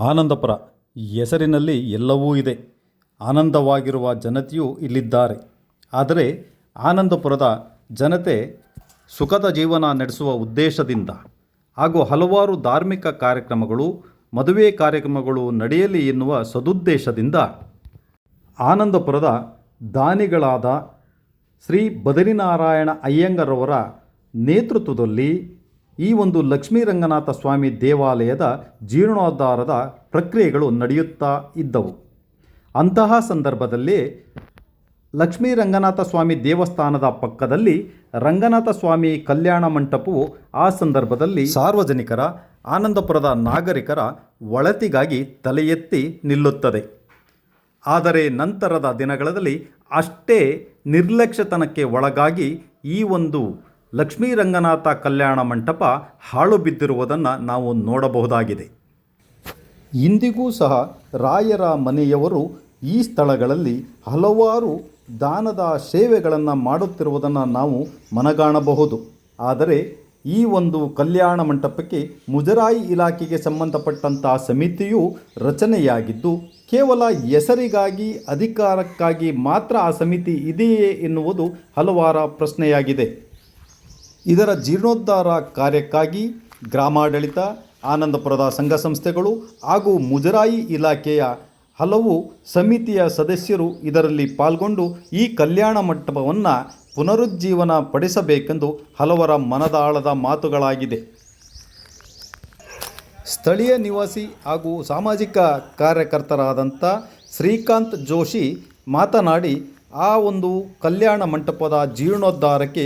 ಆನಂದಪುರ ಹೆಸರಿನಲ್ಲಿ ಎಲ್ಲವೂ ಇದೆ. ಆನಂದವಾಗಿರುವ ಜನತೆಯೂ ಇಲ್ಲಿದ್ದಾರೆ. ಆದರೆ ಆನಂದಪುರದ ಜನತೆ ಸುಖದ ಜೀವನ ನಡೆಸುವ ಉದ್ದೇಶದಿಂದ ಹಾಗೂ ಹಲವಾರು ಧಾರ್ಮಿಕ ಕಾರ್ಯಕ್ರಮಗಳು, ಮದುವೆ ಕಾರ್ಯಕ್ರಮಗಳು ನಡೆಯಲಿ ಎನ್ನುವ ಸದುದ್ದೇಶದಿಂದ ಆನಂದಪುರದ ದಾನಿಗಳಾದ ಶ್ರೀ ಬದರಿನಾರಾಯಣ ಅಯ್ಯಂಗರವರ ನೇತೃತ್ವದಲ್ಲಿ ಈ ಒಂದು ಲಕ್ಷ್ಮೀ ರಂಗನಾಥ ಸ್ವಾಮಿ ದೇವಾಲಯದ ಜೀರ್ಣೋದ್ಧಾರದ ಪ್ರಕ್ರಿಯೆಗಳು ನಡೆಯುತ್ತಾ ಇದ್ದವು. ಅಂತಹ ಸಂದರ್ಭದಲ್ಲಿ ಲಕ್ಷ್ಮೀ ರಂಗನಾಥ ಸ್ವಾಮಿ ದೇವಸ್ಥಾನದ ಪಕ್ಕದಲ್ಲಿ ರಂಗನಾಥ ಸ್ವಾಮಿ ಕಲ್ಯಾಣ ಮಂಟಪವು ಆ ಸಂದರ್ಭದಲ್ಲಿ ಸಾರ್ವಜನಿಕರ, ಆನಂದಪುರದ ನಾಗರಿಕರ ಒಳತಿಗಾಗಿ ತಲೆ ಎತ್ತಿ ನಿಲ್ಲುತ್ತದೆ. ಆದರೆ ನಂತರದ ದಿನಗಳಲ್ಲಿ ಅಷ್ಟೇ ನಿರ್ಲಕ್ಷ್ಯತನಕ್ಕೆ ಒಳಗಾಗಿ ಈ ಒಂದು ಲಕ್ಷ್ಮೀ ರಂಗನಾಥ ಕಲ್ಯಾಣ ಮಂಟಪ ಹಾಳು ಬಿದ್ದಿರುವುದನ್ನು ನಾವು ನೋಡಬಹುದಾಗಿದೆ. ಇಂದಿಗೂ ಸಹ ರಾಯರ ಮನೆಯವರು ಈ ಸ್ಥಳಗಳಲ್ಲಿ ಹಲವಾರು ದಾನದ ಸೇವೆಗಳನ್ನು ಮಾಡುತ್ತಿರುವುದನ್ನು ನಾವು ಮನಗಾಣಬಹುದು. ಆದರೆ ಈ ಒಂದು ಕಲ್ಯಾಣ ಮಂಟಪಕ್ಕೆ ಮುಜರಾಯಿ ಇಲಾಖೆಗೆ ಸಂಬಂಧಪಟ್ಟಂತಹ ಸಮಿತಿಯು ರಚನೆಯಾಗಿದ್ದು, ಕೇವಲ ಹೆಸರಿಗಾಗಿ, ಅಧಿಕಾರಕ್ಕಾಗಿ ಮಾತ್ರ ಆ ಸಮಿತಿ ಇದೆಯೇ ಎನ್ನುವುದು ಹಲವಾರ ಪ್ರಶ್ನೆಯಾಗಿದೆ. ಇದರ ಜೀರ್ಣೋದ್ಧಾರ ಕಾರ್ಯಕ್ಕಾಗಿ ಗ್ರಾಮಾಡಳಿತ, ಆನಂದಪುರದ ಸಂಘ ಸಂಸ್ಥೆಗಳು ಹಾಗೂ ಮುಜರಾಯಿ ಇಲಾಖೆಯ ಹಲವು ಸಮಿತಿಯ ಸದಸ್ಯರು ಇದರಲ್ಲಿ ಪಾಲ್ಗೊಂಡು ಈ ಕಲ್ಯಾಣ ಮಂಟಪವನ್ನು ಪುನರುಜ್ಜೀವನ ಪಡಿಸಬೇಕೆಂದು ಹಲವರ ಮನದಾಳದ ಮಾತುಗಳಾಗಿದೆ. ಸ್ಥಳೀಯ ನಿವಾಸಿ ಹಾಗೂ ಸಾಮಾಜಿಕ ಕಾರ್ಯಕರ್ತರಾದಂಥ ಶ್ರೀಕಾಂತ್ ಜೋಶಿ ಮಾತನಾಡಿ ಆ ಒಂದು ಕಲ್ಯಾಣ ಮಂಟಪದ ಜೀರ್ಣೋದ್ಧಾರಕ್ಕೆ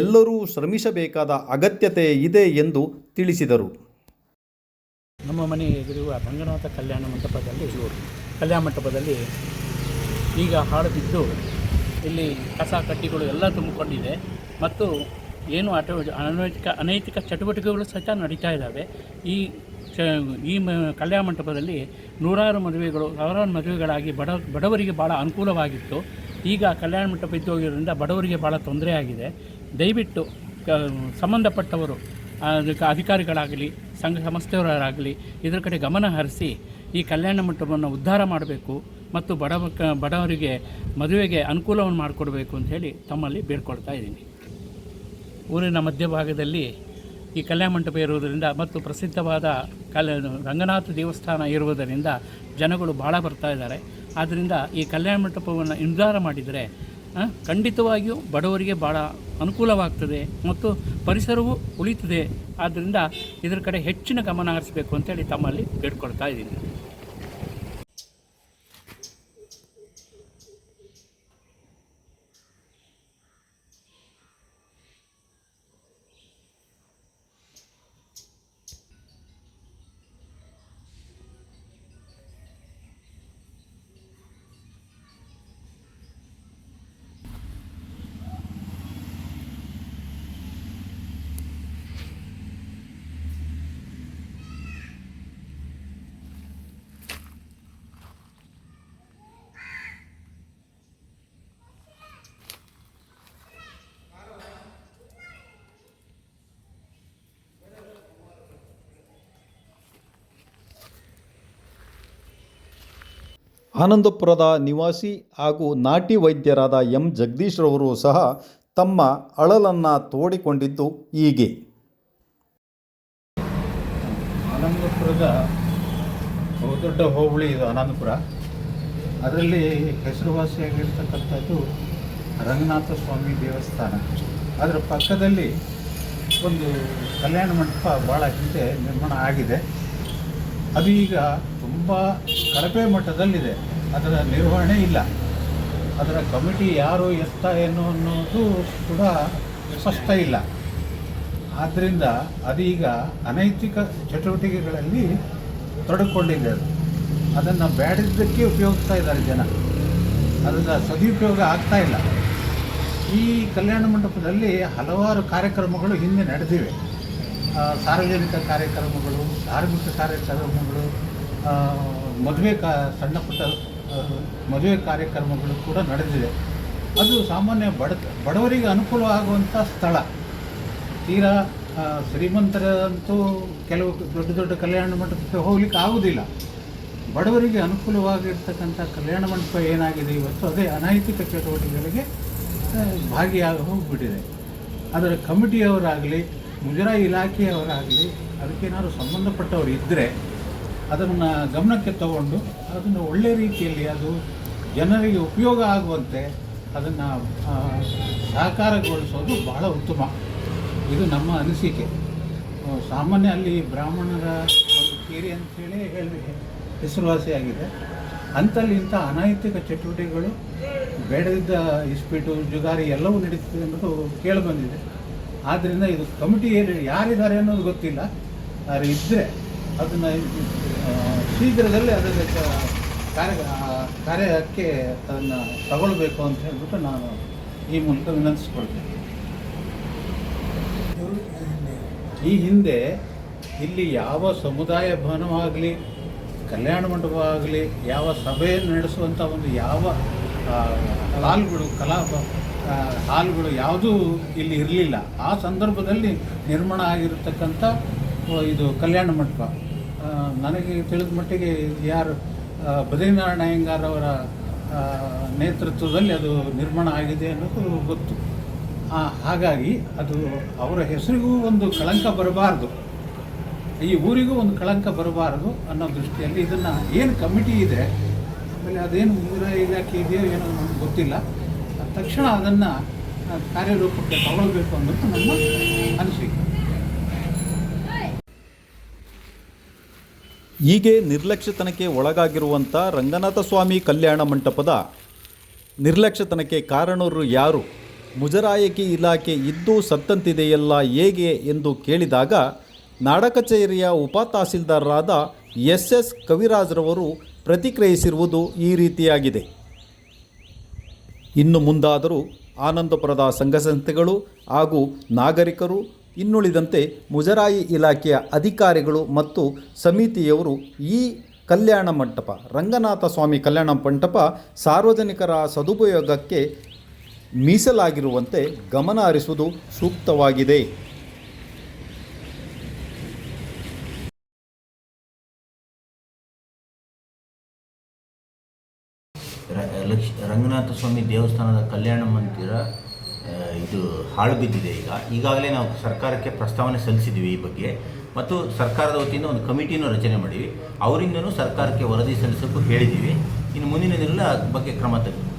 ಎಲ್ಲರೂ ಶ್ರಮಿಸಬೇಕಾದ ಅಗತ್ಯತೆ ಇದೆ ಎಂದು ತಿಳಿಸಿದರು. ನಮ್ಮ ಮನೆ ಎದುರುವ ರಂಗನಾಥ ಕಲ್ಯಾಣ ಮಂಟಪದಲ್ಲಿ ಕಲ್ಯಾಣ ಮಂಟಪದಲ್ಲಿ ಈಗ ಹಾಳು ಬಿದ್ದು ಇಲ್ಲಿ ಕಸ ಕಡ್ಡಿಗಳು ಎಲ್ಲ ತುಂಬಿಕೊಂಡಿದೆ. ಮತ್ತು ಏನು ಅಟ ಅನೈತಿಕ ಅನೈತಿಕ ಚಟುವಟಿಕೆಗಳು ಸಹಿತ ನಡೀತಾ ಇದ್ದಾವೆ. ಈ ಚ ಈ ಮ ಕಲ್ಯಾಣ ಮಂಟಪದಲ್ಲಿ ನೂರಾರು ಮದುವೆಗಳು, ಸಾವಿರಾರು ಮದುವೆಗಳಾಗಿ ಬಡ ಬಡವರಿಗೆ ಭಾಳ ಅನುಕೂಲವಾಗಿತ್ತು. ಈಗ ಕಲ್ಯಾಣ ಮಂಟಪ ಇದ್ದೋಗಿರೋದ್ರಿಂದ ಬಡವರಿಗೆ ಭಾಳ ತೊಂದರೆ ಆಗಿದೆ. ದಯವಿಟ್ಟು ಸಂಬಂಧಪಟ್ಟವರು ಅದಕ್ಕೆ ಅಧಿಕಾರಿಗಳಾಗಲಿ, ಸಂಘ ಸಂಸ್ಥೆಯವರಾಗಲಿ, ಇದರ ಕಡೆ ಗಮನ ಹರಿಸಿ ಈ ಕಲ್ಯಾಣ ಮಂಟಪವನ್ನು ಉದ್ಧಾರ ಮಾಡಬೇಕು ಮತ್ತು ಬಡ ಬಡವರಿಗೆ ಮದುವೆಗೆ ಅನುಕೂಲವನ್ನು ಮಾಡಿಕೊಡ್ಬೇಕು ಅಂತ ಹೇಳಿ ತಮ್ಮಲ್ಲಿ ಬೇಡ್ಕೊಳ್ತಾ ಇದ್ದೀನಿ. ಊರಿನ ಮಧ್ಯಭಾಗದಲ್ಲಿ ಈ ಕಲ್ಯಾಣ ಮಂಟಪ ಇರುವುದರಿಂದ ಮತ್ತು ಪ್ರಸಿದ್ಧವಾದ ಕಲ್ ರಂಗನಾಥ ದೇವಸ್ಥಾನ ಇರುವುದರಿಂದ ಜನಗಳು ಭಾಳ ಬರ್ತಾ ಇದ್ದಾರೆ. ಆದ್ದರಿಂದ ಈ ಕಲ್ಯಾಣ ಮಂಟಪವನ್ನು ನಿರ್ಧಾರ ಮಾಡಿದರೆ ಖಂಡಿತವಾಗಿಯೂ ಬಡವರಿಗೆ ಭಾಳ ಅನುಕೂಲವಾಗ್ತದೆ ಮತ್ತು ಪರಿಸರವೂ ಉಳಿತದೆ ಆದ್ದರಿಂದ ಇದರ ಕಡೆ ಹೆಚ್ಚಿನ ಗಮನ ಹರಿಸಬೇಕು ಅಂತೇಳಿ ತಮ್ಮಲ್ಲಿ ಬೇಡ್ಕೊಳ್ತಾ ಇದ್ದೀನಿ. ಆನಂದಪುರದ ನಿವಾಸಿ ಹಾಗೂ ನಾಟಿ ವೈದ್ಯರಾದ ಎಂ ಜಗದೀಶ್ರವರು ಸಹ ತಮ್ಮ ಅಳಲನ್ನು ತೋಡಿಕೊಂಡಿದ್ದು ಹೀಗೆ. ಆನಂದಪುರದ ಬಹುದೊಡ್ಡ ಹೋಬಳಿ ಇದು ಆನಂದಪುರ. ಅದರಲ್ಲಿ ಹೆಸರುವಾಸಿಯಾಗಿರ್ತಕ್ಕಂಥದ್ದು ರಂಗನಾಥ ಸ್ವಾಮಿ ದೇವಸ್ಥಾನ. ಅದರ ಪಕ್ಕದಲ್ಲಿ ಒಂದು ಕಲ್ಯಾಣ ಮಂಟಪ ಭಾಳ ಹಿಂದೆ ನಿರ್ಮಾಣ ಆಗಿದೆ. ಅದು ಈಗ ತುಂಬ ಕಳಪೆ ಮಟ್ಟದಲ್ಲಿದೆ. ಅದರ ನಿರ್ವಹಣೆ ಇಲ್ಲ. ಅದರ ಕಮಿಟಿ ಯಾರು ಎತ್ತ ಏನು ಅನ್ನೋದು ಕೂಡ ಸ್ಪಷ್ಟ ಇಲ್ಲ. ಆದ್ದರಿಂದ ಅದೀಗ ಅನೈತಿಕ ಚಟುವಟಿಕೆಗಳಲ್ಲಿ ತೊಡಗಿಕೊಂಡಿದೆ ಅದು ಅದನ್ನು ಬೇಡಿದ್ದಕ್ಕೆ ಉಪಯೋಗಿಸ್ತಾ ಇದ್ದಾರೆ ಜನ. ಅದರ ಸದುಪಯೋಗ ಆಗ್ತಾ ಇಲ್ಲ. ಈ ಕಲ್ಯಾಣ ಮಂಟಪದಲ್ಲಿ ಹಲವಾರು ಕಾರ್ಯಕ್ರಮಗಳು ಹಿಂದೆ ನಡೆದಿವೆ. ಸಾರ್ವಜನಿಕ ಕಾರ್ಯಕ್ರಮಗಳು, ಧಾರ್ಮಿಕ ಕಾರ್ಯಕ್ರಮಗಳು ಮದುವೆ ಕಾ ಸಣ್ಣ ಪುಟ್ಟ ಮದುವೆ ಕಾರ್ಯಕ್ರಮಗಳು ಕೂಡ ನಡೆದಿದೆ. ಅದು ಸಾಮಾನ್ಯ ಬಡ, ಬಡವರಿಗೆ ಅನುಕೂಲ ಆಗುವಂಥ ಸ್ಥಳ. ತೀರಾ ಶ್ರೀಮಂತರಂತೂ ಕೆಲವು ದೊಡ್ಡ ದೊಡ್ಡ ಕಲ್ಯಾಣ ಮಂಟಪಕ್ಕೆ ಹೋಗ್ಲಿಕ್ಕೆ ಆಗುವುದಿಲ್ಲ ಬಡವರಿಗೆ ಅನುಕೂಲವಾಗಿರ್ತಕ್ಕಂಥ ಕಲ್ಯಾಣ ಮಂಟಪ ಏನಾಗಿದೆ ಇವತ್ತು ಅದೇ ಅನೈತಿಕ ಚಟುವಟಿಕೆಗಳಿಗೆ ಭಾಗಿಯಾಗಿ ಹೋಗಿಬಿಟ್ಟಿದೆ. ಅದರ ಕಮಿಟಿಯವರಾಗಲಿ, ಮುಜರಾಯಿ ಇಲಾಖೆಯವರಾಗಲಿ ಅದಕ್ಕೇನಾದ್ರು ಸಂಬಂಧಪಟ್ಟವರು ಇದ್ದರೆ ಅದನ್ನು ಗಮನಕ್ಕೆ ತಗೊಂಡು ಅದನ್ನು ಒಳ್ಳೆ ರೀತಿಯಲ್ಲಿ ಅದು ಜನರಿಗೆ ಉಪಯೋಗ ಆಗುವಂತೆ ಅದನ್ನು ಸಹಕಾರಗೊಳಿಸೋದು ಬಹಳ ಉತ್ತಮ. ಇದು ನಮ್ಮ ಅನಿಸಿಕೆ. ಸಾಮಾನ್ಯ ಅಲ್ಲಿ ಬ್ರಾಹ್ಮಣರ ಒಂದು ಕೇರಿ ಅಂತೇಳಿ ಹೇಳಿ ಹೆಸರುವಾಸಿಯಾಗಿದೆ ಅಂಥಲ್ಲಿ ಇಂಥ ಅನೈತಿಕ ಚಟುವಟಿಕೆಗಳು, ಬೇಡದಿದ್ದ ಇಸ್ಪೀಟು, ಜುಗಾರಿ ಎಲ್ಲವೂ ನಡೀತದೆ ಅನ್ನೋದು ಕೇಳಿಬಂದಿದೆ. ಆದ್ದರಿಂದ ಇದು ಕಮಿಟಿ ಯಾರಿದ್ದಾರೆ ಅನ್ನೋದು ಗೊತ್ತಿಲ್ಲ. ಆದರೆ ಇದ್ದರೆ ಅದನ್ನು ಶೀಘ್ರದಲ್ಲೇ ಅದನ್ನು ಕಾರ್ಯ ಕಾರ್ಯಕ್ಕೆ ಅದನ್ನು ತಗೊಳ್ಬೇಕು ಅಂತ ಹೇಳ್ಬಿಟ್ಟು ನಾನು ಈ ಮೂಲಕ ವಿನಂತಿಸ್ಕೊಳ್ತೇನೆ. ಈ ಹಿಂದೆ. ಇಲ್ಲಿ ಯಾವ ಸಮುದಾಯ ಭವನವಾಗಲಿ ಕಲ್ಯಾಣ ಮಂಟಪ ಆಗಲಿ ಯಾವ ಸಭೆಯನ್ನು ನಡೆಸುವಂಥ ಒಂದು ಯಾವ ಹಾಲ್ಗಳು ಕಲಾ ಹಾಲ್ಗಳು ಯಾವುದೂ ಇಲ್ಲಿ ಇರಲಿಲ್ಲ. ಆ ಸಂದರ್ಭದಲ್ಲಿ ನಿರ್ಮಾಣ ಆಗಿರತಕ್ಕಂಥ ಇದು ಕಲ್ಯಾಣ ಮಂಟಪ. ನನಗೆ ತಿಳಿದ ಮಟ್ಟಿಗೆ ಯಾರು ಬದ್ರಿನಾರಾಯಣ ಅಯ್ಯಂಗಾರ್ ಅವರ ನೇತೃತ್ವದಲ್ಲಿ ಅದು ನಿರ್ಮಾಣ ಆಗಿದೆ ಅನ್ನೋದು ಗೊತ್ತು. ಹಾಗಾಗಿ ಅದು ಅವರ ಹೆಸರಿಗೂ ಒಂದು ಕಳಂಕ ಬರಬಾರ್ದು. ಈ ಊರಿಗೂ ಒಂದು ಕಳಂಕ ಬರಬಾರದು ಅನ್ನೋ ದೃಷ್ಟಿಯಲ್ಲಿ ಇದನ್ನು ಏನು ಕಮಿಟಿ ಇದೆ, ಆಮೇಲೆ ಅದೇನು ಮುಜರಾಯಿ ಇಲಾಖೆ ಇದೆಯೋ ಏನೋ ನಮ್ಗೆ ಗೊತ್ತಿಲ್ಲ. ತಕ್ಷಣ ಅದನ್ನು ಕಾರ್ಯರೂಪಕ್ಕೆ ತಗೊಳ್ಬೇಕು ಅನ್ನೋದು ನಮ್ಮ ಅನಿಸಿಕೆ. ಹೀಗೆ ನಿರ್ಲಕ್ಷ್ಯತನಕ್ಕೆ ಒಳಗಾಗಿರುವಂಥ ರಂಗನಾಥ ಸ್ವಾಮಿ ಕಲ್ಯಾಣ ಮಂಟಪದ ನಿರ್ಲಕ್ಷ್ಯತನಕ್ಕೆ ಕಾರಣರು ಯಾರು? ಮುಜರಾಯಕಿ ಇಲಾಖೆ ಇದ್ದು ಸತ್ತಂತಿದೆಯಲ್ಲ ಹೇಗೆ ಎಂದು ಕೇಳಿದಾಗ ನಾಡ ಕಚೇರಿಯ ಉಪ ತಹಸೀಲ್ದಾರರಾದ ಎಸ್ ಎಸ್ ಕವಿರಾಜ್ರವರು ಪ್ರತಿಕ್ರಿಯಿಸಿರುವುದು ಈ ರೀತಿಯಾಗಿದೆ. ಇನ್ನು ಮುಂದಾದರೂ ಆನಂದಪುರದ ಸಂಘ ಸಂಸ್ಥೆಗಳು ಹಾಗೂ ನಾಗರಿಕರು ಇನ್ನುಳಿದಂತೆ ಮುಜರಾಯಿ ಇಲಾಖೆಯ ಅಧಿಕಾರಿಗಳು ಮತ್ತು ಸಮಿತಿಯವರು ಈ ಕಲ್ಯಾಣ ಮಂಟಪ, ರಂಗನಾಥ ಸ್ವಾಮಿ ಕಲ್ಯಾಣ ಮಂಟಪ ಸಾರ್ವಜನಿಕರ ಸದುಪಯೋಗಕ್ಕೆ ಮೀಸಲಾಗಿರುವಂತೆ ಗಮನ ಹರಿಸುವುದು ಸೂಕ್ತವಾಗಿದೆ. ರಂಗನಾಥ ಸ್ವಾಮಿ ದೇವಸ್ಥಾನದ ಕಲ್ಯಾಣ ಮಂದಿರ ಇದು ಹಾಳು ಬಿದ್ದಿದೆ ಈಗ. ಈಗಾಗಲೇ ನಾವು ಸರ್ಕಾರಕ್ಕೆ ಪ್ರಸ್ತಾವನೆ ಸಲ್ಲಿಸಿದ್ದೀವಿ ಈ ಬಗ್ಗೆ. ಮತ್ತು ಸರ್ಕಾರದ ವತಿಯಿಂದ ಒಂದು ಕಮಿಟಿನೂ ರಚನೆ ಮಾಡಿವಿ ಅವರಿಂದನೂ ಸರ್ಕಾರಕ್ಕೆ ವರದಿ ಸಲ್ಲಿಸೋಕ್ಕೂ ಹೇಳಿದ್ದೀವಿ ಇನ್ನು ಮುಂದಿನ ಅದ್ರ ಬಗ್ಗೆ ಕ್ರಮ ತೆಗೆ